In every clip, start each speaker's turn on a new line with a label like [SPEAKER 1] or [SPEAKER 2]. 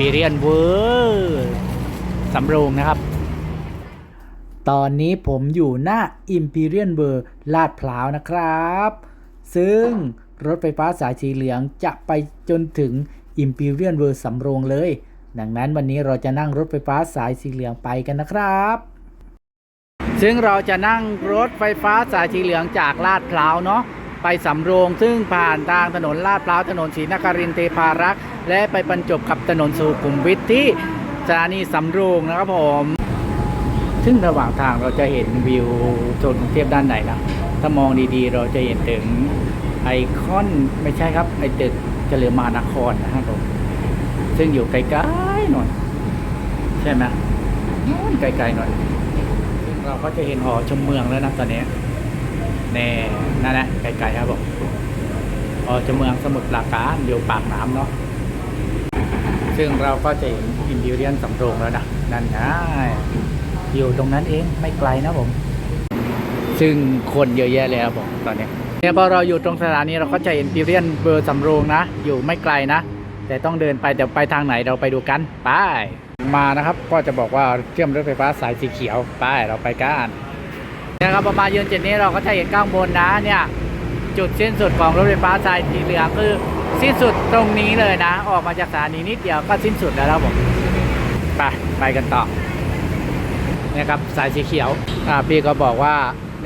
[SPEAKER 1] Imperial World สำโรงนะครับ ตอนนี้ผมอยู่หน้า Imperial World ลาดพร้าวนะครับ ซึ่งรถไฟฟ้าสายสีเหลืองจะไปจนถึง Imperial World สำโรงเลย ดังนั้นวันนี้เราจะนั่งรถไฟฟ้าสายสีเหลืองไปกันนะครับ ซึ่งเราจะนั่งรถไฟฟ้าสายสีเหลืองจากลาดพร้าวเนาะ ไปสำโรงซึ่งผ่านทางถนนลาดพร้าวถนนศรีนครินเทพารักษ์และไปบรรจบกับถนนสุขุมวิทที่สถานีสำโรงนะครับผม ซึ่งระหว่างทางเราจะเห็นวิวโซนกรุงเทพด้านไหนนะถ้ามองดีๆ เราจะเห็นถึงไอคอนไม่ใช่ครับไอตึกเฉลิมมานครนะครับผมซึ่งอยู่ไกลๆหน่อย ใช่ไหมนู่นไกลๆหน่อยซึ่งเราก็จะเห็นหอชมเมืองแล้วนะตอนนี้ แน่นั่นแหละไกลๆครับผมหอชมเมืองสมุทรปราการอยู่ปากน้ำเนาะซึ่งเราก็จะเห็นอินดิวเรียนสำโรงแล้วนะนั่นไงอยู่ตรงนั้นเองไม่ไกลนะผม ซึ่งคนเยอะแยะเลยครับผมตอนนี้เนี่ยพอเราอยู่ตรงสถานีเราก็จะเห็นพิเรียนเบอร์สำโรงนะ อยู่ไม่ไกลนะ แต่ต้องเดินไปแต่ไปทางไหนเราไปดูกันไปมานะครับก็จะบอกว่าเชื่อมรถไฟฟ้าสายสีเขียวไปเราไปกัน นี่ยครับประมาณยืนจุดนี้เราก็จะเห็นข้างบนนะเนี่ยจุดสิ้นสุดของรถไฟฟ้าสายสีเหลืองคือสิ้นสุดตรงนี้เลยนะ ออกมาจากสถานีนิดเดียวก็สิ้นสุดแล้วครับผมไปไปกันต่อนี่ครับสายสีเขียวอ่าพี่ก็บอกว่า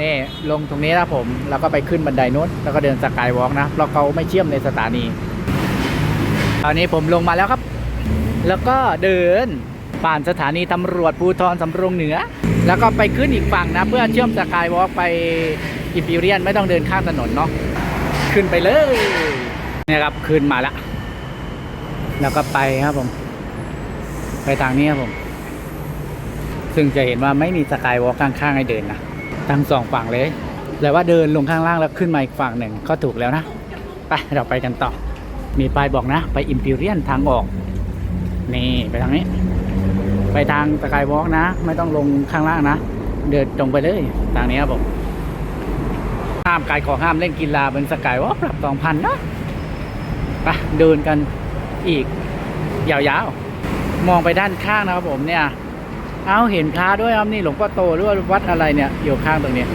[SPEAKER 1] นี่ลงตรงนี้นะผมแล้วก็ไปขึ้นบันไดนู้นแล้วก็เดินสกายวอล์กนะเพราะเขาไม่เชื่อมในสถานีตอนนี้ผมลงมาแล้วครับ แล้วก็เดิน ผ่านสถานีตำรวจภูธรสำโรงเหนือ แล้วก็ไปขึ้นอีกฝั่งนะ เพื่อเชื่อมสกายวอล์กไปอิมพีเรียนไม่ต้องเดินข้ามถนนเนาะขึ้นไปเลยนี่ครับขึ้นมาแล้วแล้วก็ไปครับผม ไปทางนี้ครับผม ซึ่งจะเห็นว่าไม่มีสกายวอล์กข้างๆให้เดินนะทั้งสองฝั่งเลยแต่ว่าเดินลงข้างล่างแล้วขึ้นมาอีกฝั่งหนึ่งก็ถูกแล้วนะไปเราไปกันต่อ มีป้ายบอกนะ ไปอิมพีเรียนทางออก นี่ ไปทางนี้ ไปทางสกายวอล์กนะ ไม่ต้องลงข้างล่างนะ เดินตรงไปเลย ทางนี้ครับผมห้ามกายของห้ามเล่นกีฬาบนสกายวอล์กปรับสองพันนะไปเดินกันอีก ยาวๆ มองไปด้านข้างนะครับผมเนี่ย เอาเห็นพระด้วยครับนี่หลวงพ่อโตหรือว่าวัดอะไรเนี่ย อยู่ข้างตรงนี้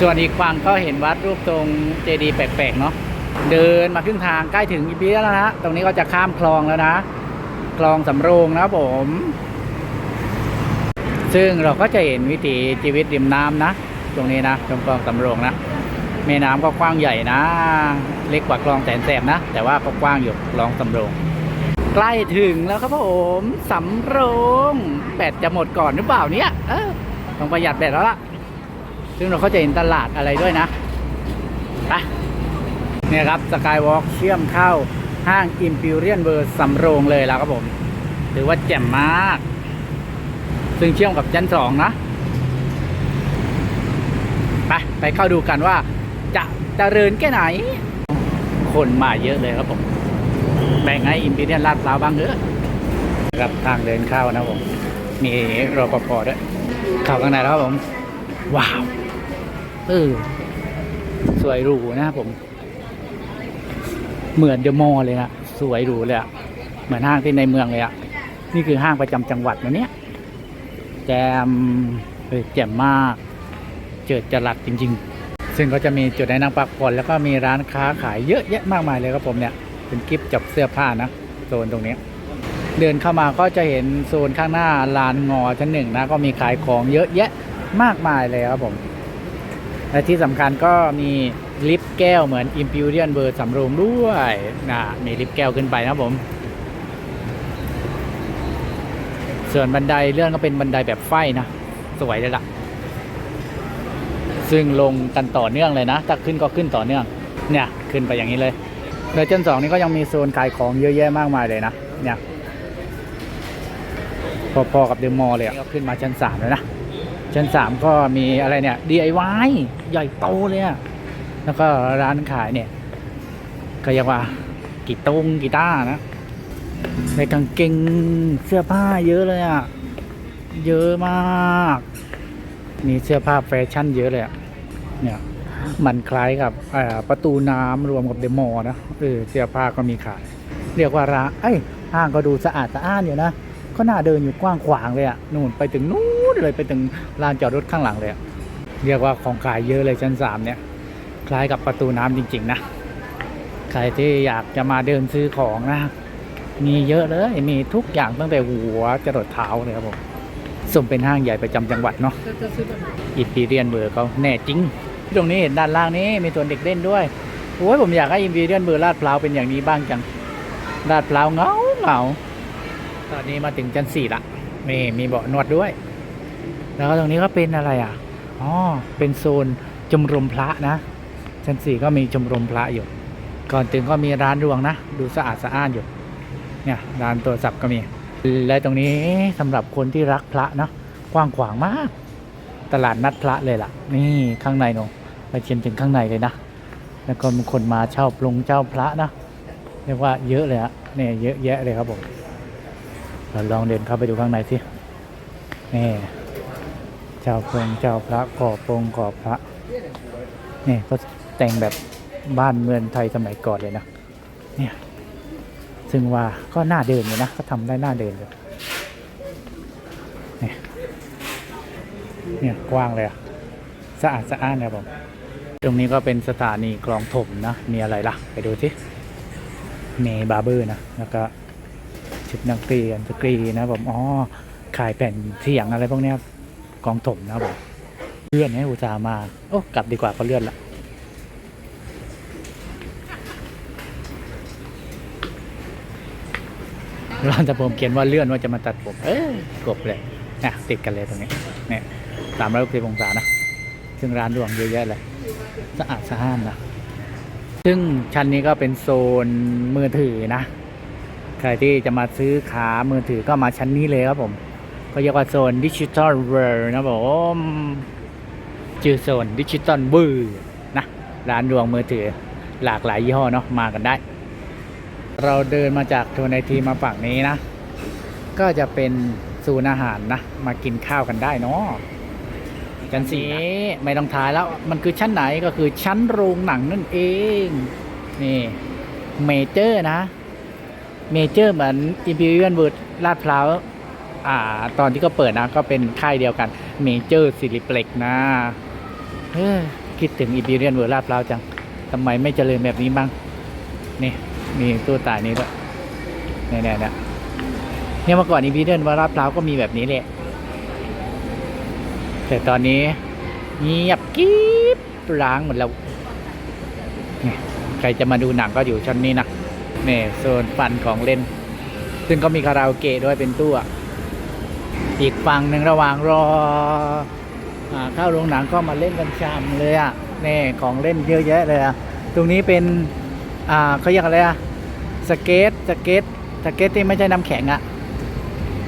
[SPEAKER 1] ส่วนอีกฝั่งก็เห็นวัดรูปทรงเจดีย์แปลกๆเนาะเดินมาครึ่งทางใกล้ถึงอีพีแล้วนะฮะตรงนี้ก็จะข้ามคลองแล้วนะ คลองสำโรงนะครับผม ซึ่งเราก็จะเห็นวิถีชีวิตริมน้ำนะ ตรงนี้นะตรงคลองสำโรงนะแม่น้ำก็กว้างใหญ่นะ เล็กกว่าคลองแสนแสบนะ แต่ว่าก็กว้างอยู่คลองสำโรง ใกล้ถึงแล้วครับผมสำโรงแบตจะหมดก่อนหรือเปล่าเนี่ยเออต้องประหยัดแบตแล้วล่ะ ซึ่งเราก็จะเห็นตลาดอะไรด้วยนะไปเนี่ยครับสกายวอล์กเชื่อมเข้าห้าง Imperial World สำโรงเลยแล้วครับผม ถือว่าแจ่มมาก ซึ่งเชื่อมกับชั้นสองนะไปไปเข้าดูกันว่า จะจะเจริญแค่ไหน คนมาเยอะเลยครับผมแบ่งให้ Imperial ลาดพร้าวบ้างเถอะครับทางเดินเข้านะผมมีรปภด้วยเข้าข้างในแล้วครับผม ว้าวเออสวยหรูนะครับผม เหมือนเดอะมอลเลยนะสวยหรูเลยอะเหมือนห้างที่ในเมืองเลยอะนี่คือห้างประจำจังหวัดนะเนี่ย แจมเฮ้ยแจ่มมาก เจิดจรัสจริง ๆ ซึ่งก็จะมีจุดให้นั่งพักผ่อนแล้วก็มีร้านค้าขายเยอะแยะมากมายเลยครับผมเนี่ย เป็นกิฟต์จับเสื้อผ้านะโซนตรงนี้ เดินเข้ามาก็จะเห็นโซนข้างหน้าลานงอชั้นหนึ่งนะก็มีขายของเยอะแยะมากมายเลยครับผม และที่สำคัญก็มีลิฟต์แก้วเหมือน Imperial เบอร์สำโรงด้วยนะมีลิฟต์แก้วขึ้นไปนะครับผม ส่วนบันไดเลื่อนก็เป็นบันไดแบบไฟนะ สวยเลยล่ะ ซึ่งลงกันต่อเนื่องเลยนะ ถ้าขึ้นก็ขึ้นต่อเนื่อง เนี่ยขึ้นไปอย่างนี้เลยแล้วชั้นสองนี่ก็ยังมีโซนขายของเยอะแยะมากมายเลยนะ เนี่ยพอๆกับเดมอลเลยอะก็ขึ้นมาชั้นสามเลยนะ ชั้นสามก็มีอะไรเนี่ย DIY ใหญ่โตเลยอะแล้วก็ร้านขายเนี่ยก็เรียกว่ากีตงกีตาร์นะ ในกางเกงเสื้อผ้าเยอะเลยอะเยอะมาก มีเสื้อผ้าแฟชั่นเยอะเลยอะเนี่ย มันคล้ายกับประตูน้ำรวมกับเดมอนะ เออ เสื้อผ้าก็มีขาย เรียกว่าร้านเอ้ห้างก็ดูสะอาดสะอ้านอยู่นะ ก็น่าเดินอยู่กว้างขวางเลยอะนู่นไปถึงนู้นเลยไปถึงลานจอดรถข้างหลังเลยอะเรียกว่าของขายเยอะเลยชั้นสามเนี่ย คล้ายกับประตูน้ำจริง ๆ นะ ใครที่อยากจะมาเดินซื้อของนะ มีเยอะเลย มีทุกอย่างตั้งแต่หัวจรดเท้าเลยครับผมสมเป็นห้างใหญ่ประจำจังหวัดเนาะอิมพีเรียนเบอร์เขาแน่จริงตรงนี้เห็นด้านล่างนี้มีสวนเด็กเล่นด้วยโอ้ยผมอยากให้อิมพีเรียนเบอร์ลาดพร้าวเป็นอย่างนี้บ้างจังลาดพร้าวเงาเงาตอนนี้มาถึงชั้นสี่ละมีมีเบาะนวดด้วย แล้วก็ตรงนี้ก็เป็นอะไรอะอ๋อเป็นโซนชมรมพระนะชั้นสี่ก็มีชมรมพระอยู่ ก่อนถึงก็มีร้านรวงนะ ดูสะอาดสะอ้านอยู่ เนี่ยร้านโทรศัพท์ก็มี และตรงนี้สำหรับคนที่รักพระเนอะกว้างขวางมาก ตลาดนัดพระเลยล่ะ นี่ข้างในเนอะไปเชียนถึงข้างในเลยนะ แล้วก็มีคนมาเช่าปรงเช่าพระนะเรียกว่าเยอะเลยฮะเนี่ยเยอะแยะเลยครับผมเราลองเดินเข้าไปดูข้างในสินี่เจ้าปรงเจ้าพระก่อปรงก่อพระนี่ก็แต่งแบบบ้านเมืองไทยสมัยก่อนเลยนะเนี่ย ซึ่งว่าก็น่าเดินอยู่นะก็ทำได้น่าเดินเลยเนี่ยเนี่ยกว้างเลยอะสะอาดสะอ้านนะผมตรงนี้ก็เป็นสถานีกลองถมนะ มีอะไรล่ะ ไปดูสิมีบาร์เบอร์นะ แล้วก็ชุดนักเรียนสกรีนะผมอ๋อขายแผ่นเสียงอะไรพวกเนี้ยกองถมนะผมเลื่อนให้อุตส่าห์มา โอ้กลับดีกว่าก็เลื่อนละ ร้านแต่ผมเขียนว่าเลื่อนว่าจะมาตัดผม เอ้ยกบเลยนะติดกันเลยตรงนี้เนี่ยสามร้อยหกสิบองศานะ ซึ่งร้านรวงเยอะแยะเลยสะอาดสะอ้านนะ ซึ่งชั้นนี้ก็เป็นโซนมือถือนะ ใครที่จะมาซื้อขามือถือก็มาชั้นนี้เลยครับผม ก็เรียกว่าโซนดิจิตอลเวิร์นะผมชื่อโซนดิจิตอลเวิร์นะร้านรวงมือถือหลากหลายยี่ห้อเนาะมากันได้ เราเดินมาจากโทนไอทีมาฝั่งนี้นะ ก็จะเป็นศูนย์อาหารนะ มากินข้าวกันได้เนาะชั้นสีไม่ต้องทายแล้วมันคือชั้นไหนก็คือชั้นโรงหนังนั่นเอง นี่เมเจอร์นะเมเจอร์เหมือน Imperial w o r d ลาดพร้าวอ่า ตอนที่ก็เปิดนะ ก็เป็นค่ายเดียวกันเมเจอร์สิริเปล็กนะเออคิดถึง Imperial w o r d ลาดพร้าวจังทำไมไม่เจริญแบบนี้บ้างนี่ มีตู้ตายนี้ด้วยเนี่ยเนี่ยเนี่ยเนี่ยเมื่อก่อน Imperial w o r d ลาดพร้าวก็มีแบบนี้แหละแต่ตอนนี้เงียบกิ๊บร้างหมดแล้วใครจะมาดูหนังก็อยู่ชั้นนี้นะนี่โซนฟันของเล่น ซึ่งก็มีคาราโอเกะด้วยเป็นตู้อีกฝั่งหนึ่งระหว่างรอเข้าโรงหนังก็มาเล่นกันชามเลยอะนี่ของเล่นเยอะแยะเลยอะ ตรงนี้เป็น อ่าเขาเรียกอะไรอะสเก็ตสเก็ตสเก็ตที่ไม่ใช่น้ำแข็งอะ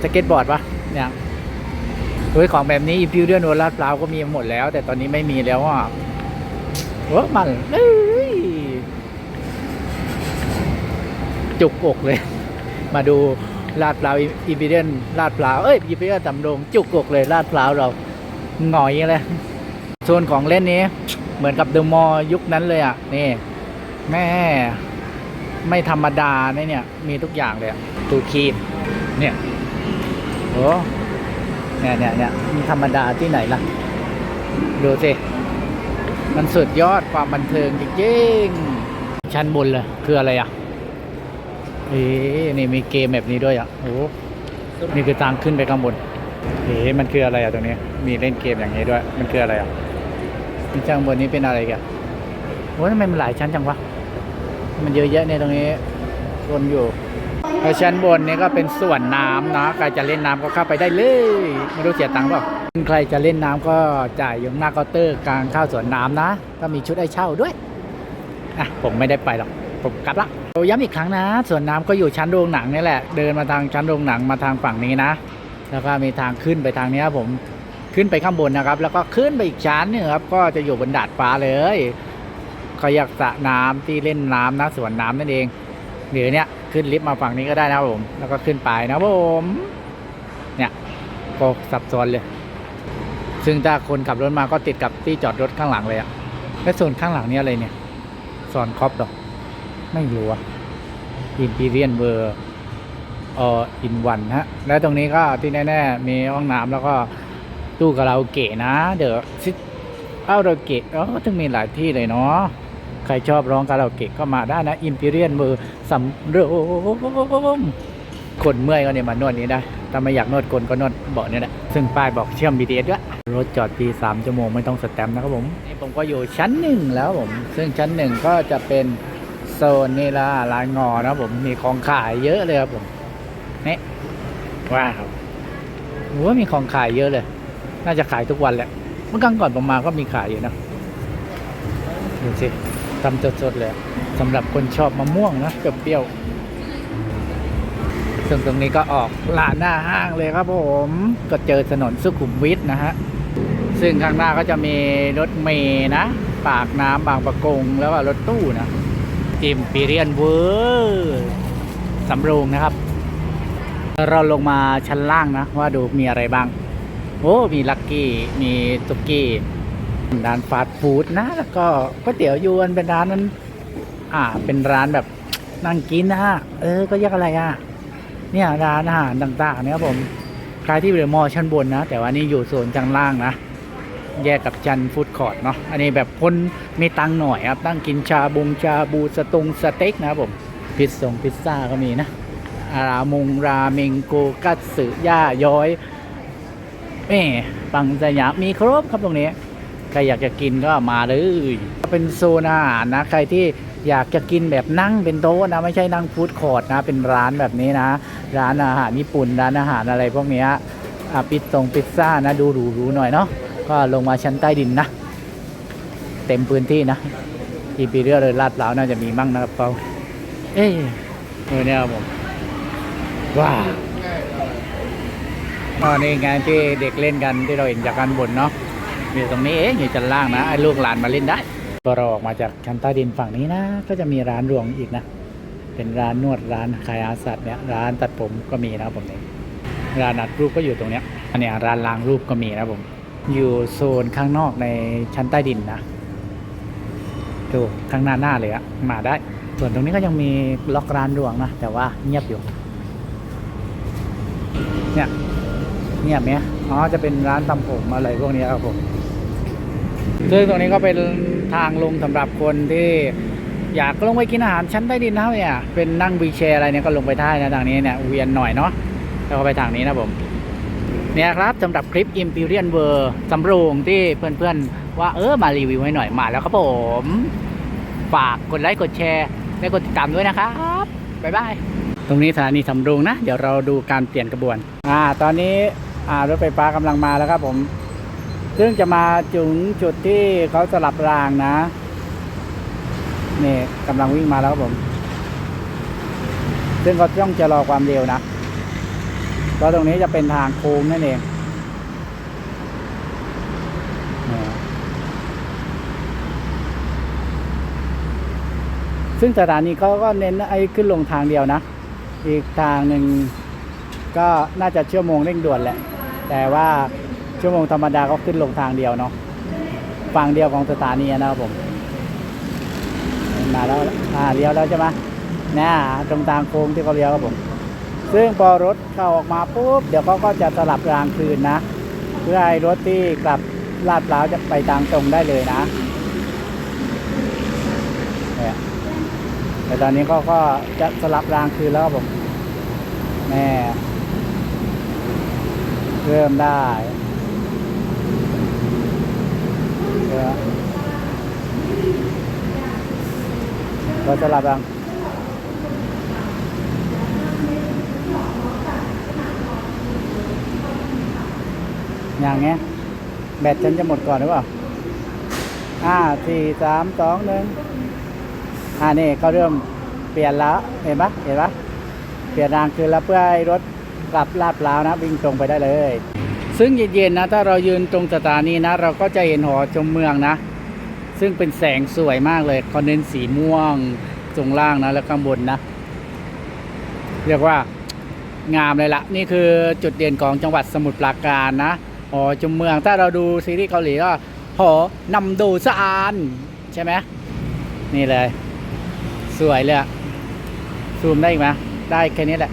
[SPEAKER 1] สเก็ตบอร์ดปะเนี่ยโดยของแบบนี้อีพิวเดอร์โนลาดพร้าวก็มีหมดแล้ว แต่ตอนนี้ไม่มีแล้วอะเวิร์กมันจุกอกเลย มาดูลาดพร้าวอีพิเดนลาดพร้าวเอ้ยอีพิเดนตำรงจุกอกเลยลาดพร้าวเราหงอยเลยโซนของเล่นนี้ เหมือนกับเดอะมอลยุคนั้นเลยอะนี่ แม่ ไม่ธรรมดาเนี่ยเนี่ย มีทุกอย่างเลยตูคีบเนี่ยโอ้เนี่ยเนี่ยเนี่ยมันธรรมดาที่ไหนล่ะ ดูสิ มันสุดยอดความบันเทิงจริงๆ ชั้นบนเลยคืออะไรอะเอ๊นี่มีเกมแบบนี้ด้วยอะโอ้นี่คือทางขึ้นไปข้างบนเอ๊มันคืออะไรอะตรงนี้ มีเล่นเกมอย่างนี้ด้วย มันคืออะไรอะที่ข้างบนนี้เป็นอะไรกันโอ้ทำไมมันหลายชั้นจังวะ มันเยอะแยะในตรงนี้วนอยู่แล้วชั้นบนนี้ก็เป็นส่วนน้ำนะใครจะเล่นน้ำก็เข้าไปได้เลยไม่รู้เสียตังค์เปล่าใครจะเล่นน้ำก็จ่ายอยู่หน้าเคาน์เตอร์กลางเข้าสวนน้ำนะ ก็มีชุดให้เช่าด้วยอะผมไม่ได้ไปหรอกผมกลับละเราย้ำอีกครั้งนะสวนน้ำก็อยู่ชั้นโรงหนังนี่แหละ เดินมาทางชั้นโรงหนังมาทางฝั่งนี้นะ แล้วก็มีทางขึ้นไปทางนี้ผมขึ้นไปข้างบนนะครับ แล้วก็ขึ้นไปอีกชั้นนึงครับก็จะอยู่บนดาดฟ้าเลย เขาอยากสระน้ำที่เล่นน้ำนะสวนน้ำนั่นเองหรือเนี่ยขึ้นลิฟต์มาฝั่งนี้ก็ได้นะครับผม แล้วก็ขึ้นไปนะผมเนี่ยก็สับซ้อนเลย ซึ่งถ้าคนขับรถมาก็ติดกับที่จอดรถข้างหลังเลยอะแล้วส่วนข้างหลังนี่อะไรเนี่ยสอนคอปหรอไม่รู้อะอินพีเรียนเบอร์ออินวันฮะ แล้วตรงนี้ก็ที่แน่ๆมีห้องน้ำแล้วก็ตู้คาราเกะนะ เดี๋ยวซิเอาราเกะอ๋อถึงมีหลายที่เลยเนาะ รชอบร้องคาราโอเกะก็มาได้นะอิมพีเรียนเบอสำโรงคนเมื่อยก็เนี่ยมานวดนี้ได้ถ้าไม่อยากนวดคนก็นวดเบาะเนี่ยแหละซึ่งป้ายบอกเชื่อม BTS ด้วย รถจอดปี 3 ชั่วโมงไม่ต้องสแตมป์นะครับผม นี่ผมก็อยู่ชั้นหนึ่งแล้วผม ซึ่งชั้นหนึ่งก็จะเป็นโซนนี่ละร้านงอนะผม มีของขายเยอะเลยครับผม นี่ ว้าวโอ้มีของขายเยอะเลย น่าจะขายทุกวันแหละ เมื่อกลางก่อนผมมาก็มีขายอยู่นะ ดูสิ ทำสดๆเลยสำหรับคนชอบมะม่วงนะเปรี้ยวๆซึ่งตรงนี้ก็ออกลานหน้าห้างเลยครับผมก็เจอถนนสุขุมวิทนะฮะซึ่งข้างหน้าก็จะมีรถเมย์นะ ปากน้ำบางประกงแล้วก็รถตู้นะอิมพีเรียนเวอร์สำโรงนะครับ เราลงมาชั้นล่างนะ ว่าดูมีอะไรบ้าง โอ้ มีลักกี้ มีตุกกี้ ร้านฟาสต์ฟู้ดนะ แล้วก็ก๋วยเตี๋ยวยวนเป็นร้านนั้น อ่า เป็นร้านแบบนั่งกินนะฮะเออ ก็เรียกอะไรอะ เนี่ยร้านอาหารต่างๆเนี่ยครับผมคล้ายที่เดอะมอลชั้นบนนะ แต่ว่านี่อยู่โซนชั้นล่างนะ แยกกับจันฟู้ดคอร์ทเนาะ อันนี้แบบคนมีตังหน่อยครับ ตั้งกินชาบุงชาบูสตุงสเต็กนะครับผม พิซซ่งพิซซ่าก็มีนะ อารามงราเมงโกกัตสึย่าย้อยเอ่ปังสยามมีครบครับตรงนี้ ใครอยากจะกินก็มาเลยเป็นโซนอาหารนะ ใครที่อยากจะกินแบบนั่งเป็นโต๊ะนะไม่ใช่นั่งฟู้ดคอร์ทนะเป็นร้านแบบนี้นะ ร้านอาหารญี่ปุ่นร้านอาหารอะไรพวกเนี้ยอะพิซซงพิซซ่านะดูหรูๆหน่อยเนาะก็ลงมาชั้นใต้ดินนะ เต็มพื้นที่นะอีพีเรียเลยลาดพร้าน่าจะมีมั่งนะครับเขาเอ้ยเออเนี่ยผมว้าวอ๋อนี่ไงที่เด็กเล่นกันที่เราเห็นจากการบนเนาะ อยู่ตรงนี้เองอยู่ชั้นล่างนะไอ้ลูกหลานมาเล่นได้พอเราออกมาจากชั้นใต้ดินฝั่งนี้นะ ก็จะมีร้านรวงอีกนะ เป็นร้านนวดร้านขายอาสัตว์เนี่ยร้านตัดผมก็มีนะครับผมเนี่ยร้านอัดรูปก็อยู่ตรงเนี้ยอันนี้ร้านล้างรูปก็มีนะผมอยู่โซนข้างนอกในชั้นใต้ดินนะดูข้างหน้าหน้าเลยอะมาได้ ส่วนตรงนี้ก็ยังมีล็อกร้านรวงนะแต่ว่าเงียบอยู่เนี่ย เงียบไหมอ๋อจะเป็นร้านทำผมอะไรพวกนี้ครับผมซึ่งตรงนี้ก็เป็นทางลงสำหรับคนที่อยากลงไปกินอาหารชั้นใต้ดินนะครับเนี่ยเป็นนั่งวีลแชร์อะไรเนี่ยก็ลงไปได้นะทางนี้เนี่ยเวียนหน่อยเนาะแล้วก็ไปทางนี้นะผมเนี่ยครับสำหรับคลิป Imperial World สำโรงที่เพื่อนๆ ว่าเออมารีวิวให้หน่อยมาแล้วครับผม ฝากกดไลค์กดแชร์และกดติดตามด้วยนะครับ บ๊ายบาย ตรงนี้สถานีสำโรงนะ เดี๋ยวเราดูการเปลี่ยนกระบวน อ่า ตอนนี้อ่า รถไฟฟ้ากำลังมาแล้วครับผม ซึ่งจะมาถึงจุดที่เขาสลับรางนะนี่กำลังวิ่งมาแล้วครับผม ซึ่งก็ต้องจะรอความเร็วนะเพราะตรงนี้จะเป็นทางโค้งนั่นเองซึ่งสถานีเขาก็เน้นไอ้ขึ้นลงทางเดียวนะ อีกทางหนึ่งก็น่าจะเชั่วโมงเร่งด่วนแหละ แต่ว่าชั่วโมงธรรมดาก็ขึ้นลงทางเดียวเนาะฝั่งเดียวของสถานีนะครับผม มาแล้วอ่าเลี้ยวแล้วใช่ไหมเนี่ยตรงทางโค้งที่เขาเลี้ยวครับผม ซึ่งพอรถเข้าออกมาปุ๊บเดี๋ยวเขาก็จะสลับรางคืนนะ เพื่อให้รถที่กลับลาดพร้าวจะไปทางตรงได้เลยนะเนี่ยแต่ตอนนี้เขาก็จะสลับรางคืนแล้วครับผมแม่ เริ่มได้เดี๋ยวก็สลับรางอย่างเงี้ย แบตฉันจะหมดก่อนหรือเปล่าห้าสี่สามสองหนึ่งอ่านี่เขาเริ่มเปลี่ยนแล้วเห็นปะเห็นปะเปลี่ยนรางคืนแล้วเพื่อให้รถ กลับลาดพร้าวนะ วิ่งตรงไปได้เลย ซึ่งเย็นๆนะ ถ้าเรายืนตรงสถานีนะ เราก็จะเห็นหอชมเมืองนะ ซึ่งเป็นแสงสวยมากเลยเขาเน้นสีม่วงตรงล่างนะ แล้วข้างบนนะ เรียกว่างามเลยละนี่คือจุดเด่นของจังหวัดสมุทรปราการนะหอชมเมืองถ้าเราดูซีรีส์เกาหลีก็หอนำโดซานใช่ไหมนี่เลย สวยเลยซูมได้อีกไหมได้แค่นี้แหละ